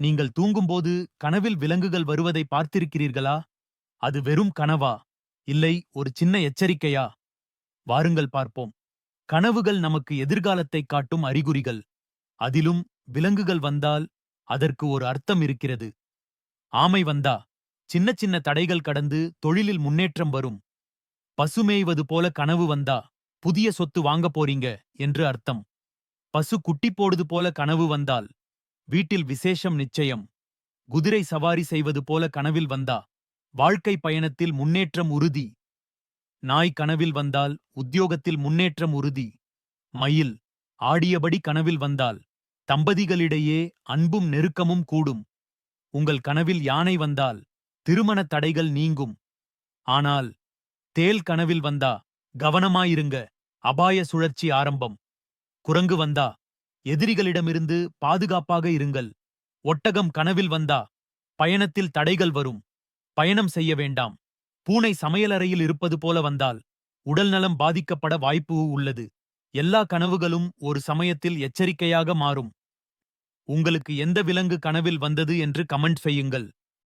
நீங்கள் தூங்கும்போது கனவில் விலங்குகள் வருவதை பார்த்திருக்கிறீர்களா? அது வெறும் கனவா? இல்லை ஒரு சின்ன எச்சரிக்கையா? வாருங்கள் பார்ப்போம். கனவுகள் நமக்கு எதிர்காலத்தை காட்டும் அறிகுறிகள். அதிலும் விலங்குகள் வந்தால் அதற்கு ஒரு அர்த்தம் இருக்கிறது. ஆமை வந்தா சின்ன சின்ன தடைகள் கடந்து தொழிலில் முன்னேற்றம் வரும். பசுமேய்வது போல கனவு வந்தா புதிய சொத்து வாங்கப் போறீங்க என்று அர்த்தம். பசு குட்டி போடுது போல கனவு வந்தால் வீட்டில் விசேஷம் நிச்சயம். குதிரை சவாரி செய்வது போல கனவில் வந்தா. வாழ்க்கை பயணத்தில் முன்னேற்றம் உறுதி. நாய் கனவில் வந்தால் உத்தியோகத்தில் முன்னேற்றம் உறுதி. மயில் ஆடியபடி கனவில் வந்தால் தம்பதிகளிடையே அன்பும் நெருக்கமும் கூடும். உங்கள் கனவில் யானை வந்தால் திருமணத் தடைகள் நீங்கும். ஆனால் தேல் கனவில் வந்தா கவனமாயிருங்க. அபாய சுழற்சி ஆரம்பம். குரங்கு வந்தா எதிரிகளிடமிருந்து பாதுகாப்பாக இருங்கள். ஒட்டகம் கனவில் வந்தா பயணத்தில் தடைகள் வரும். பயணம் செய்ய வேண்டாம். பூனை சமையலறையில் இருப்பது போல வந்தால் உடல்நலம் பாதிக்கப்பட வாய்ப்பு உள்ளது. எல்லா கனவுகளும் ஒரு சமயத்தில் எச்சரிக்கையாக மாறும். உங்களுக்கு எந்த விலங்கு கனவில் வந்தது என்று கமெண்ட் செய்யுங்கள்.